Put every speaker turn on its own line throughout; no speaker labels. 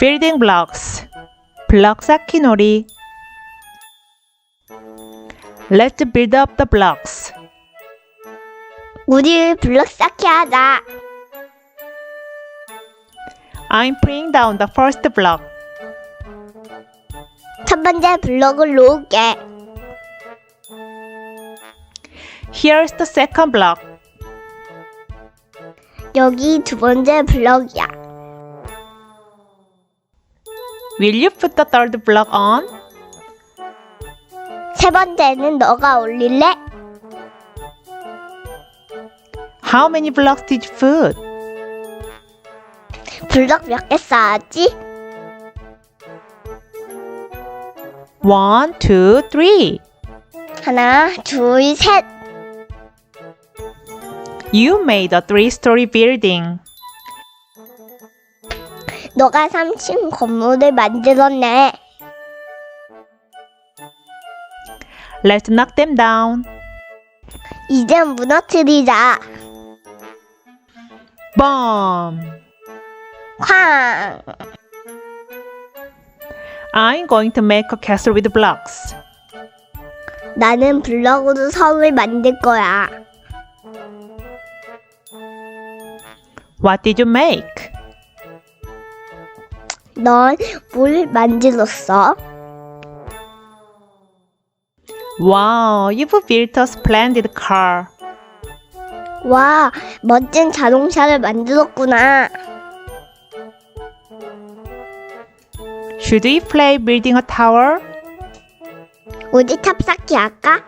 Building blocks. 블럭 쌓기 놀이. Let's build up the blocks.
우리 블럭 쌓기 하자.
I'm putting down the first block.
첫 번째 블럭을 놓을게.
Here's the second block.
여기 두 번째 블럭이야.
Will you put the third block on?
세 번째는 너가 올릴래?
How many blocks did you put?
블럭 몇 개 쌓았지?
One, two, three.
하나, 둘, 셋.
You made a three-story building.
너가 3층 건물을 만들었네.
Let's knock them down.
이제 무너뜨리자.
Boom!
쾅!
I'm going to make a castle with blocks.
나는 블럭으로 성을 만들 거야.
What did you make?
넌 뭘 만들었어?
Wow, you've built a splendid car.
와, 멋진 자동차를 만들었구나.
Should we play building a tower?
우리 탑쌓기 할까?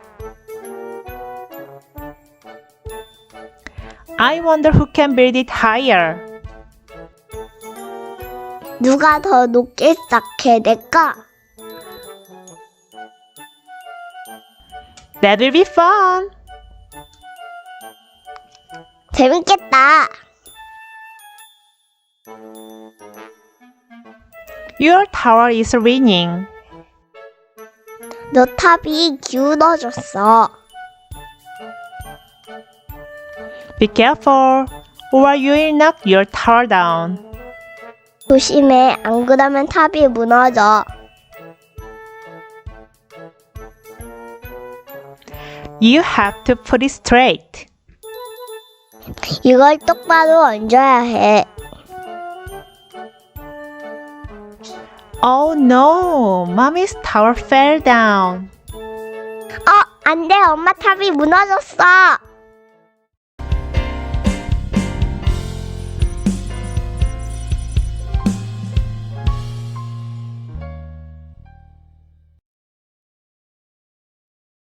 I wonder who can build it higher.
누가 더 높게 쌓게 될까?
That will be fun.
재밌겠다.
Your tower is leaning.
너 탑이 기울어졌어.
Be careful, or you will knock your tower down.
조심해, 안 그러면 탑이 무너져.
You have to put it straight.
이걸 똑바로 얹어야 해.
Oh no, mommy's tower fell down.
어, 안 돼, 엄마 탑이 무너졌어.